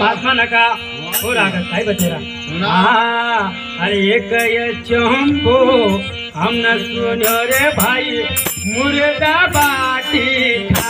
पाखा नका हो रागा काय बचेरा अरे एक चंपो हम न सुनो रे भाई मुर्दा बाटी खा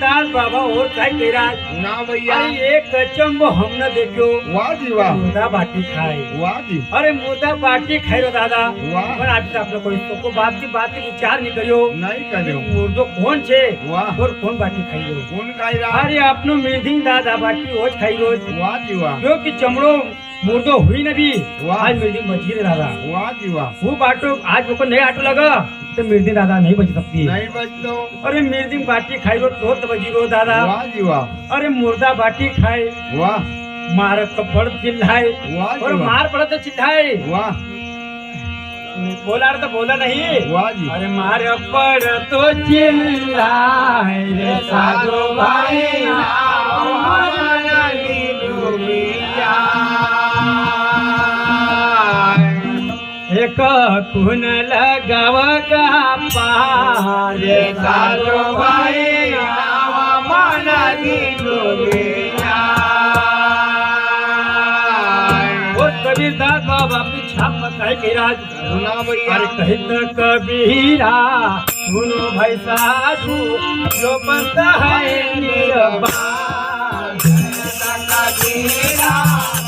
તાર બાબા ઓર થાય કેરા ના ભૈયા. એક ચંબો હમને દેખ્યો. વાહ જી વાહ. મોટા બાટી ખાય. વાહ જી. અરે મોટા બાટી ખાઈ રહ્યો દાદા. વાહ. પણ આજ આપણે કોઈ તો બાતથી બાતથી વિચાર નહીં કર્યો. નહીં કર્યો. મોટો કોણ છે? વાહ. ઓર કોણ બાટી ખાઈ રહ્યો? કોણ ખાઈ રહ્યા? અરે આપનો મેધી દાદા બાટી ઓજ ખાઈ રહ્યો વાહ જી વાહ. જો કે ચમડો मुर्दो हुई ना भी। आज मिर्दी बची रे दादा। वाह जी वाह। वो बाटो आज मुझको नया आटो लगा तो मिर्दी दादा नहीं बच सकती। नहीं बच दो अरे मिर्दी बाटी खाई रो तो, तो बची रो दादा। वाह जी वाह। अरे मुर्दा बाटी खाए तो वाह। मार कपड़ चिल्लाए। और मार पड़ा तो चिल्लाए। वाह। बोला तो बोला नहीं। अरे मार पर तो चिल्लाए रे भाई। आओ कुन लगाव का पार। साधु भाई वो कबीरदास बाबा अपनी छाप बताए के राज सुना भैया। कहित कबीरा सुनो भाई साधु जो है कबीरा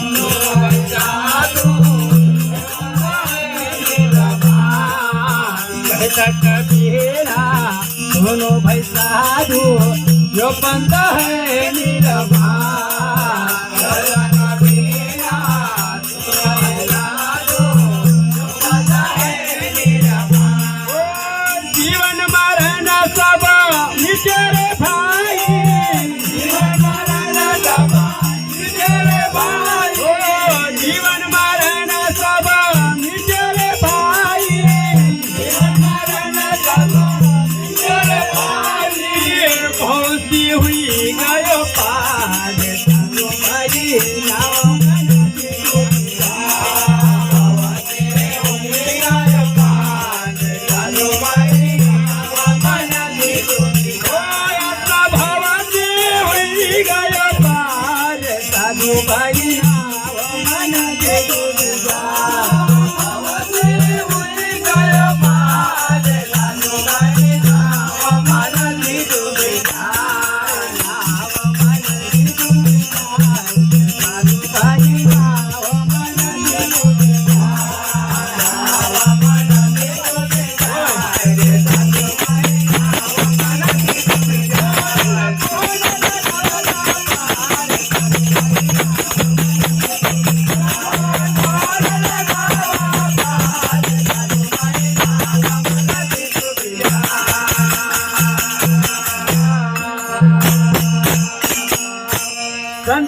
सुनो भाई साधु जो बनता है जीवन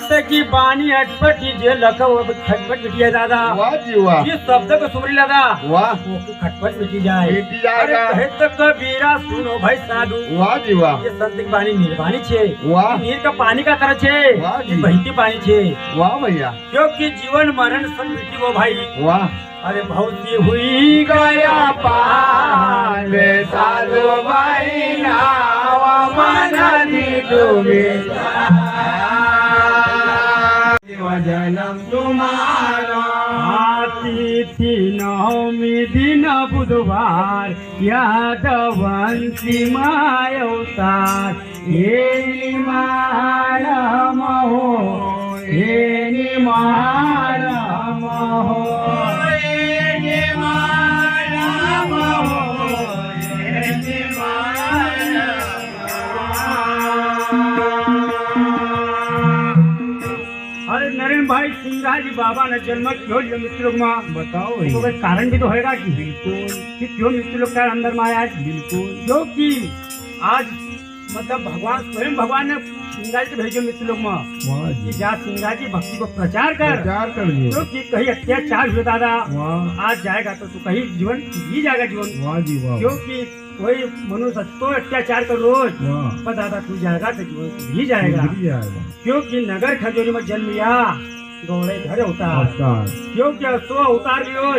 संत की बानी अटपटी जे लखो खटपट मिटिया दादा। वाह जी वाह। ये शब्द को सुमरी दादा। वाह। वो की खटपट मिटी जाए। मिटी जाएगा। अरे तो कबीरा सुनो भाई साधु। वाह जी वाह। ये संत की पानी निर्वाणी छे। वाह। नीर का पानी का तरह छे। वाह जी। ये बहती पानी छे। वाह भैया। क्योंकि जीवन मरण सब मिट्टी वो भाई। वाह। अरे भौती हुई गया पार साधु भाई नावा मनाली डूबे। જન્મ તુમારાથી નવમી દિન બુધવાર યાદવંશી માય અવતાર એની મા बाबा ने जन्म क्यों लिया मृत्यु लोग में? बताओ तो कोई कारण भी तो होएगा कि? बिल्कुल। कि क्यों मृत्यु लोग का अंदर में आया बिल्कुल। क्योंकि आज मतलब भगवान स्वयं भगवान ने सिंगाजी के भेजो मृत्यु लोग में। वाह कि जा सिंगाजी भक्ति को प्रचार कर। प्रचार करिए क्योंकि कहीं अत्याचार हुए दादा। आज जाएगा तो तू कहीं जीवन जी जाएगा जीवन। वाह जी वाह। क्योंकि कोई मनुष्य तो अत्याचार कर रोज। पर दादा तू जाएगा तो जीवन जी जाएगा। क्योंकि नगर खजोरी में जन्म लिया। गवळे उतार अवतार क्यों क्या असो उतार लियो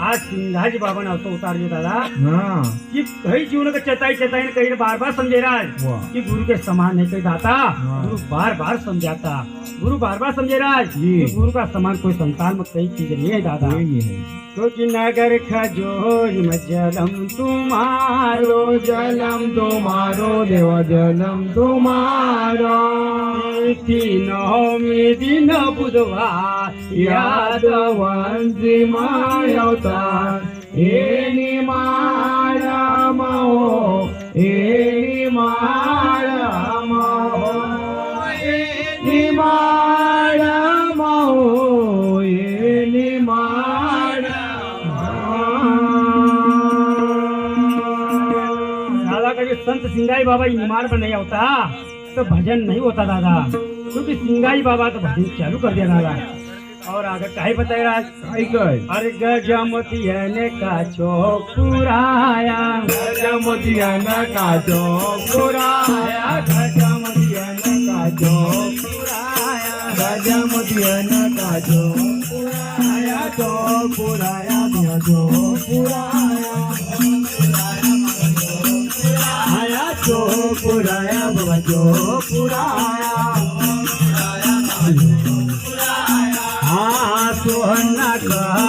आज? सिंधाज बाबा ना तो उतार लियो दादा। हाँ। कि कई जीवन का चताई चताई ने कहीं बार बार समझे राज कि गुरु के समान नहीं कोई दाता हाँ। गुरु बार बार समझाता। गुरु बार बार समझे राज कि गुरु का समान कोई संतान में कई चीज़ नहीं है दादा। नहीं है। નગર ખજોર જલમ તુમારો જલમ તુમારો દેવ જલમ તુમારો નવમી દિન બુધવાર, યાદ વંશી માયવતા એની મારા મો એની મારા सिंगाई बाबा ईमान पर नहीं होता। तो भजन नहीं होता दादा। क्योंकि सिंगाई बाबा तो भजन चालू कर दिया दादा। और आगे काहे बताए राज। काय काय अरे गजमती ने का काजो पुराया। गजमतियाना काजो पुराया। गजमतियाना काजो पुराया। तो पुराया। भजो पुराया आया तो पुराया। भजो पुराया हाँ सोहना काळ जनाय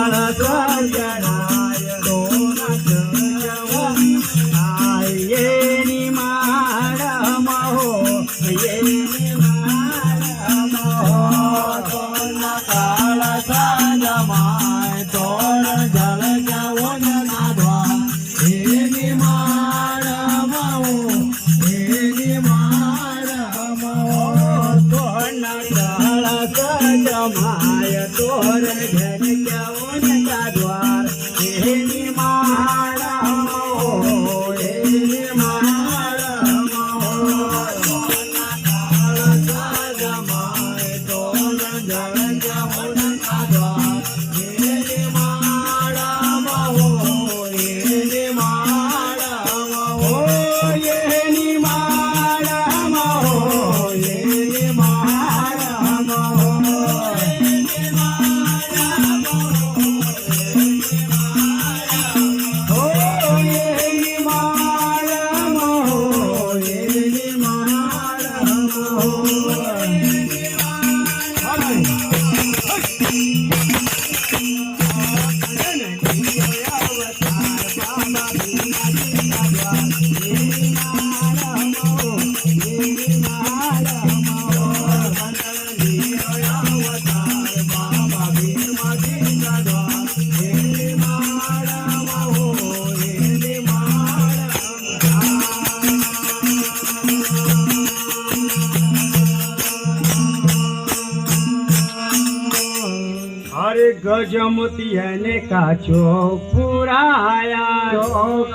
अरे गजमती ने काचो पुराया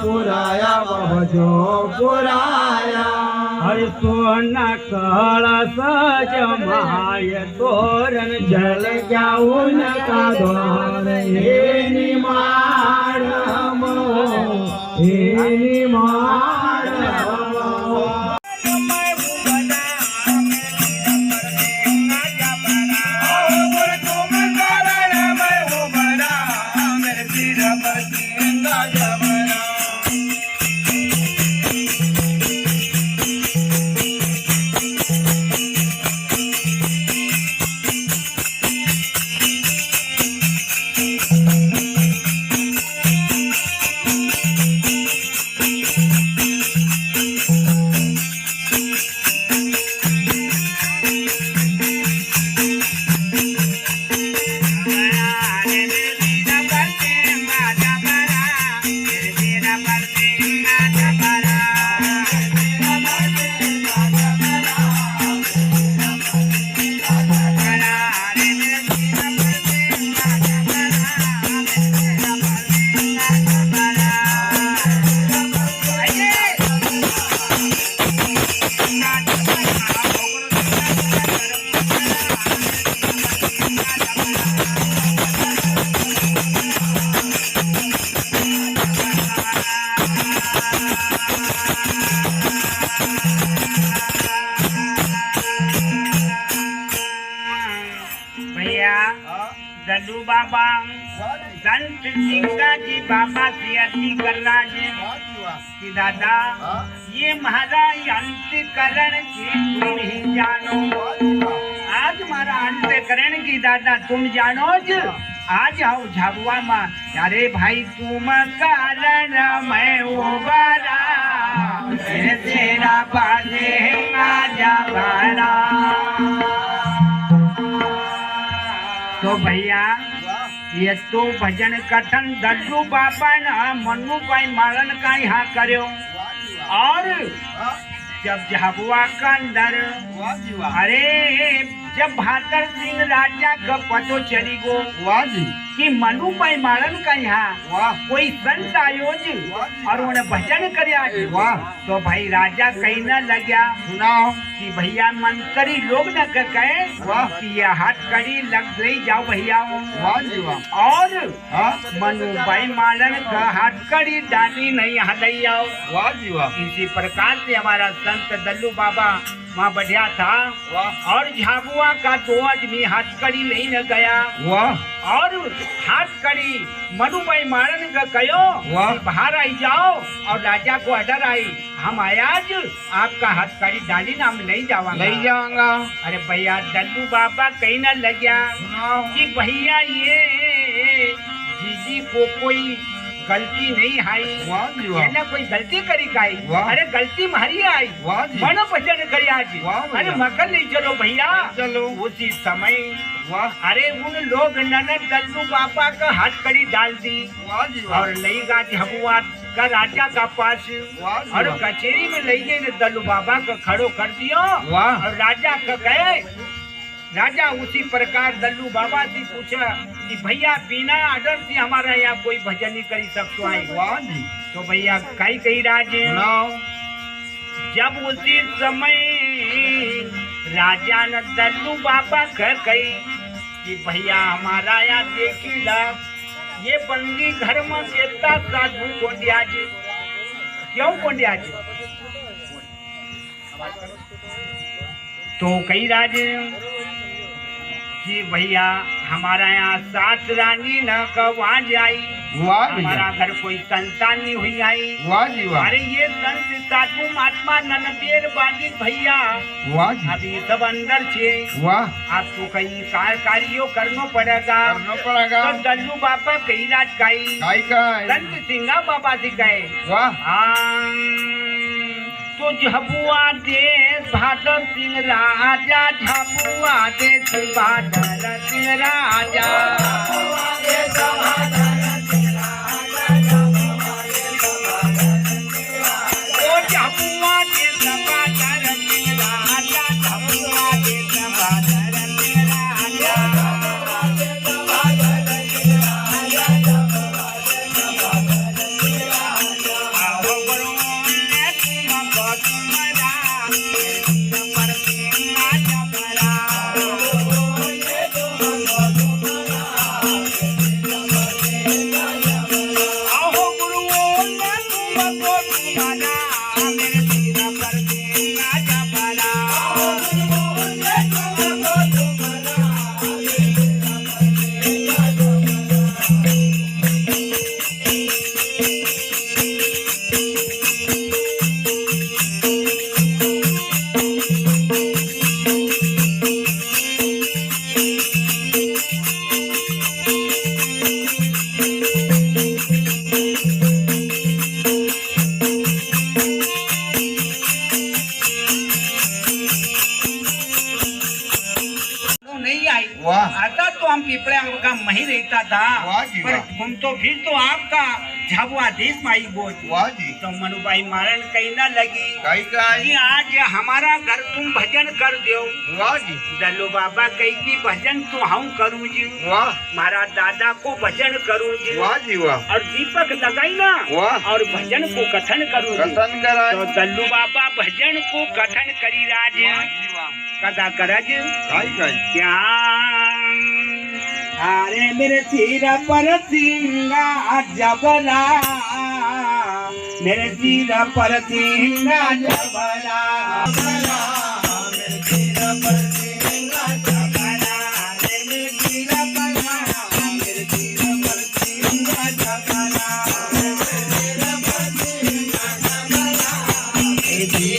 पुराया जो पुराया अरे सोना कळस जमाय तोरण जल जल जाऊन का द्वार हे निमार कि दादा। हाँ? ये हमारा अंतकरण की तुम ही जानो। अच्छा। आज हमारा अंतकरण की दादा तुम जानो हाँ। आज। आओ झाबुआ माँ। अरे भाई तुम कारण मैं वो बारा। तेरा बाजे तो भैया એ તો ભજન કથન દડ્ડુ બાપા ને મનુભાઈ માલન કાઈ હા કર્યો? ઓર જબ જહબવા કંદર અરે જબ ભાતર સિંહ રાજા ગપતો ચલી ગો વાજી कि मनु पै मारन का यहाँ कोई संत आयोज और उन्हें भजन कर तो भाई राजा कहीं न लग्या सुनाओ। कि भैया मंत्री लोग न कर कहे कि यह हाथ कड़ी लग गई जाओ भैया। और मनु पाई मारन का हाथ कड़ी डाली नहीं हदैया इसी प्रकार से हमारा संत दल्लू बाबा वहाँ बढ़िया था। और झाबुआ का दो आदमी हाथ कड़ी लेने गया। वाह। और हथकड़ी मनुमय मारन का कहो वाह। बाहर आई जाओ और राजा को ऑर्डर आई। हम आयाज आपका हाथ कड़ी डाली ना हम नहीं जावा नहीं जाऊँगा अरे भैया दल्लू बाबा कहीं ना लग गया। कि भैया ये जीजी को कोई ગલતી નહીં હાઈ એને કોઈ ગલતી કરી કાઈ અરે ગલતી મારી આઈ. મન ભજન કર્યા જી અને મકર લઈ ચલો ભૈયા. ચલો. ઉસી સમય. અરે ઉન લોગ નન દલ્લુ બાપા કા હાથ કરી डाल दी और લઈ ગયા હમુઆત का राजा का पास और कचेरी में લઈ ગઈ ને દલ્લુ બાબા કો ખડો કર દિયો. और રાજા કો ગયે राजा उसी प्रकार दल्लू बाबा जी पूछा कि भैया बिना आर्डर से हमारा यहाँ कोई भजन नहीं करी सकते आई जी तो भैया कई कही राजे जब उसी समय राजा ने दल्लू बाबा घर गई कि भैया हमारा यहाँ देखीला ये बंदी घर में देता साधु गोंडिया जी क्यों गोंडिया जी तो कई राजे कि भैया हमारा यहाँ सास रानी न कवा जाई हमारा घर कोई संतान नहीं हुई आई। अरे ये संत साधु महात्मा ननदेर बाजी भैया। अभी सब अंदर छे। आपको कई कार कार्यो करनो पड़ेगा। करनो पड़ेगा। तो दल्लू बाबा कई राज गाई संत सिंगा बाबा जी गए। वाह। हाँ। तो झबुआ देश भादर सिंह राजा झबुआ देश भादर सिंह राजा। देश माई बोल। तो मनु भाई मनुबाई मारन कहीं ना लगी। कहीं तो आज हाँ, हाँ, हमारा घर तुम भजन कर दो दलो बाबा कही की भजन तो हम करू जी। वाह। मारा दादा को भजन करू जी। जी वाह। और दीपक लगाई ना वाह। और भजन को कथन करू कथन कर तो दल्लू बाबा भजन को कथन करी राज। कदा करज। क्या अरे मेरे सिर पर सिंगा जबला मेरे सिर पर सिंगा जबला मेरे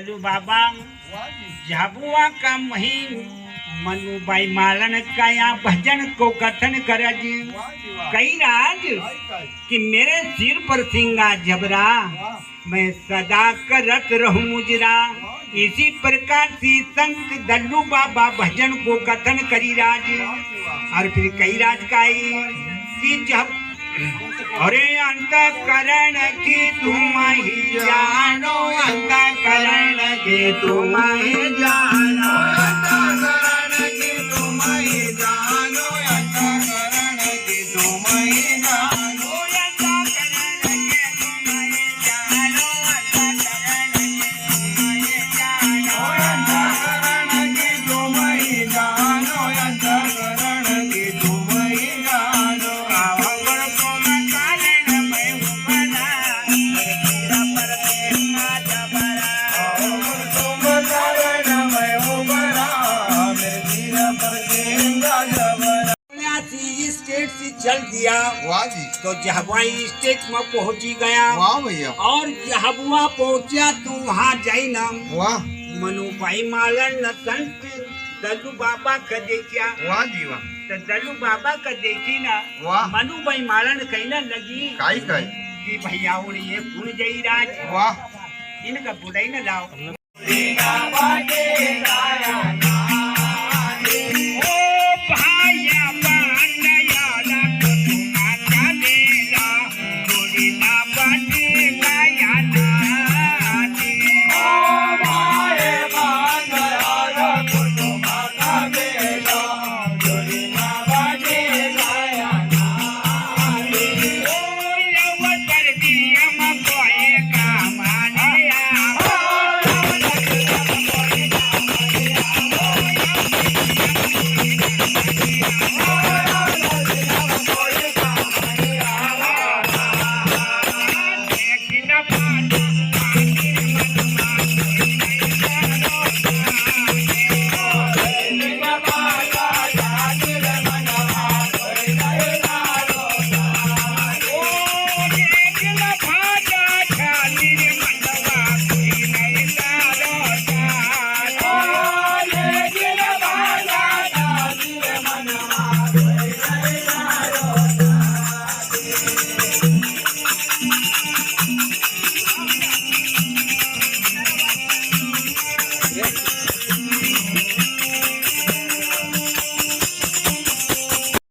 दलू बाबा। झाबुआ का महीन मनुबाई मालन का यहाँ भजन को कथन कर कई राज कि मेरे सिर पर सिंगा जबरा। मैं सदा करत रहूँ मुजरा। इसी प्रकार से संत दल्लू बाबा भजन को कथन करी राज। और फिर कई राज का कि जब अरे अंत करण की तुम ही जानो अंत करण की तुम ही जानो। तो जहबुआ स्टेट में पहुँची गया। वाह भैया। और जहबुआ पहुँचा तो वहाँ जाई ना वाह मनुभाई मालन न संत दलू बाबा का देखिया। वाह जी वाह। तो दलू बाबा का देखी ना वाह। मनु भाई मालन कहना लगी काई काई। कि भैया और ये गुण जई राज। वाह। इनका बुढ़ाई न लाओ।